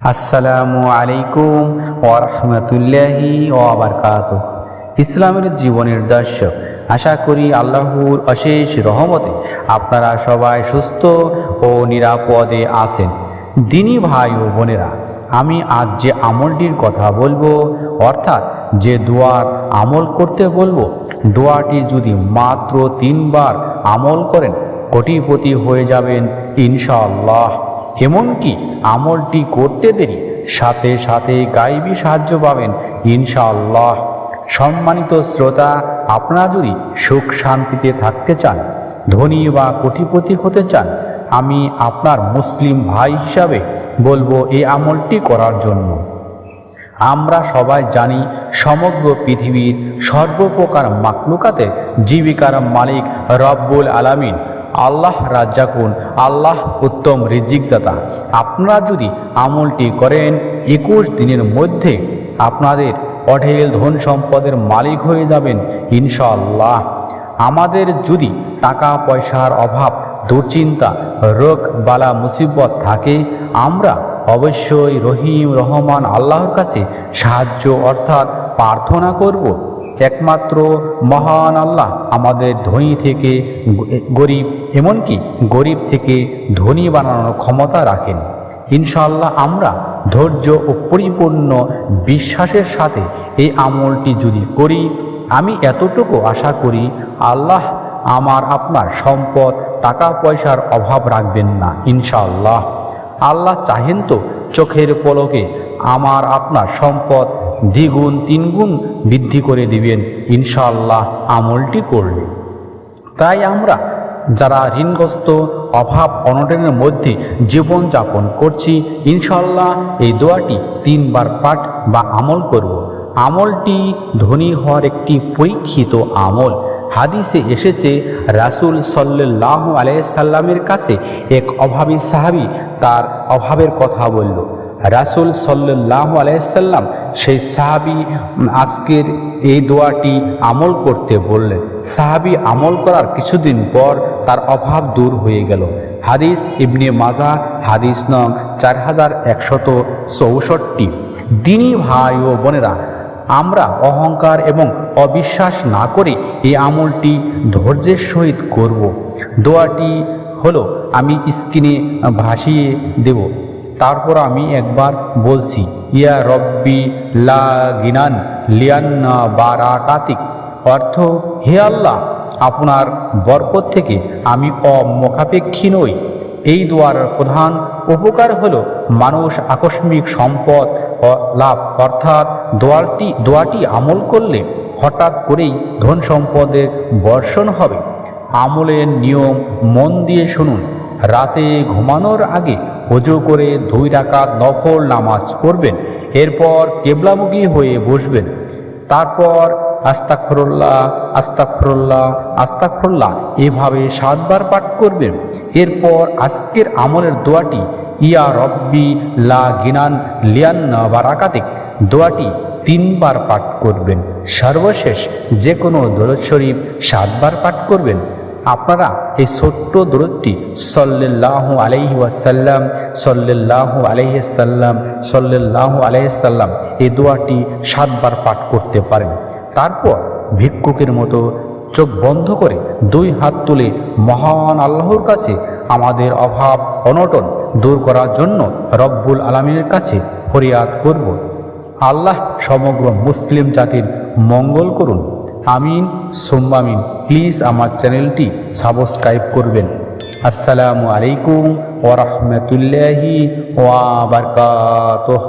আসসালামু আলাইকুম ওরহমতুল্লাহি ওবরকাত ইসলামের জীবনের দর্শক আশা করি আল্লাহর অশেষ রহমতে আপনারা সবাই সুস্থ ও নিরাপদে আছেন। দিনী ভাই ও বোনেরা, আমি আজ যে আমলটির কথা বলব, অর্থাৎ যে দোয়ার আমল করতে বলব, দোয়াটি যদি মাত্র তিনবার আমল করেন, কোটিপতি হয়ে যাবেন ইনশাআল্লাহ। এমনকি আমলটি করতে দেরি, সাথে সাথে গাইবী সাহায্য পাবেন, ইনশাআল্লাহ। সম্মানিত শ্রোতা, আপনারা যদি সুখ শান্তিতে থাকতে চান, ধনী বা কোটিপতি হতে চান, আমি আপনার মুসলিম ভাই হিসাবে বলব এই আমলটি করার জন্য। আমরা সবাই জানি, সমগ্র পৃথিবীর সর্বপ্রকার মাকলুকাতে জীবিকার মালিক রব্বুল আলামিন আল্লাহ রাজ্জাকুন, আল্লাহ উত্তম রিজিকদাতা। আপনারা যদি আমলটি করেন, একুশ দিনের মধ্যে আপনাদের অঢেল ধন সম্পদের মালিক হয়ে যাবেন ইনশাল্লাহ আমাদের যদি টাকা পয়সার অভাব, দুশ্চিন্তা, রোগ, বালা, মুসিবত থাকে, আমরা অবশ্যই রহিম, রহমান, আল্লাহর কাছে সাহায্য, অর্থাৎ প্রার্থনা করব, একমাত্র মহান আল্লাহ আমাদের ধনী থেকে গরিব, এমনকি গরিব থেকে ধনী বানানোর ক্ষমতা রাখেন। ইনশাআল্লাহ আমরা ধৈর্য ও পরিপূর্ণ বিশ্বাসের সাথে এই আমলটি যদি করি, আমি এতটুকু আশা করি, আল্লাহ আমার আপনার সম্পদ টাকা পয়সার অভাব রাখবেন না, ইনশাআল্লাহ। আল্লাহ চাহেন তো চোখের পলকে আমার আপনার সম্পদ দ্বিগুণ, তিনগুণ বৃদ্ধি করে দিবেন। ইনশাআল্লাহ আমলটি করলে। তাই আমরা যারা ঋণগ্রস্ত, অভাব, অনটনের মধ্যে জীবনযাপন করছি ইনশাল্লাহ এই দোয়াটি তিনবার পাঠ বা আমল করব। আমলটি ধনী হওয়ার একটি পরীক্ষিত আমল। হাদিসে এসেছে, রাসুল সাল্লাহ আলাইসাল্লামের কাছে এক অভাবী সাহাবি তার অভাবের কথা বলল। রাসুল সাল্লাহ আলাইসাল্লাম সেই সাহাবি আজকের এই দোয়াটি আমল করতে বললেন। সাহাবি আমল করার কিছুদিন পর তার অভাব দূর হয়ে গেল। হাদিস ইবনে মাজা, হাদিস নং চার হাজার একশত চৌষট্টি। দিনী ভাই ও বোনেরা আমরা অহংকার এবং অবিশ্বাস না করে এই আমলটি ধৈর্যের সহিত করব। দোয়াটি হলো, আমি স্ক্রিনে ভাসিয়ে দেব। তারপর আমি একবার বলছি, ইয়া রব্বি লা গিনান লিয়ান্না বারাকাতিক। অর্থ, হে আল্লাহ, আপনার বরকত থেকে আমি অমোখাপেক্ষী নই। এই দোয়ার প্রধান উপকার হল, মানুষ আকস্মিক সম্পদ লাভ। অর্থাৎ দোয়াটি দোয়াটি আমল করলে হঠাৎ করেই ধন সম্পদের বর্ষণ হবে। আমলের নিয়ম মন দিয়ে শুনুন। রাতে ঘুমানোর আগে অজু করে দুই রাকাত নফল নামাজ পড়বেন। এরপর কেবলামুখী হয়ে বসবেন। তারপর আস্তাকফরুল্লাহ আস্তাকফরুল্লাহ আস্তাকফরুল্লাহ এভাবে সাতবার পাঠ করবেন। এরপর আজকের আমলের দোয়াটি ইয়া রব্বি লা গিনান লিয়ান্না বারাকাতিক। দোয়াটি তিনবার পাঠ করবেন। সর্বশেষ যে কোনো দরদ শরীফ সাতবার পাঠ করবেন। আপনারা এই ছোট্ট দূরত্বটি সল্লাহ আলাইহি ওয়াসাল্লাম সল্লাহ আলাইসাল্লাম সল্লাহ আলাইসাল্লাম এই দোয়াটি সাতবার পাঠ করতে পারেন। তারপর ভিক্ষুকের মতো চোখ বন্ধ করে দুই হাত তুলে মহান আল্লাহর কাছে আমাদের অভাব, অনটন দূর করার জন্য রব্বুল আলমীর কাছে ফরিয়াদ করব। আল্লাহ সমগ্র মুসলিম জাতির মঙ্গল করুন। আমিন। সোম্বামিন প্লিজ আমার চ্যানেলটি সাবস্ক্রাইব করবেন। আসসালামু আলাইকুম ওরহমতুল্লাহি ওয়াবারকাতুহ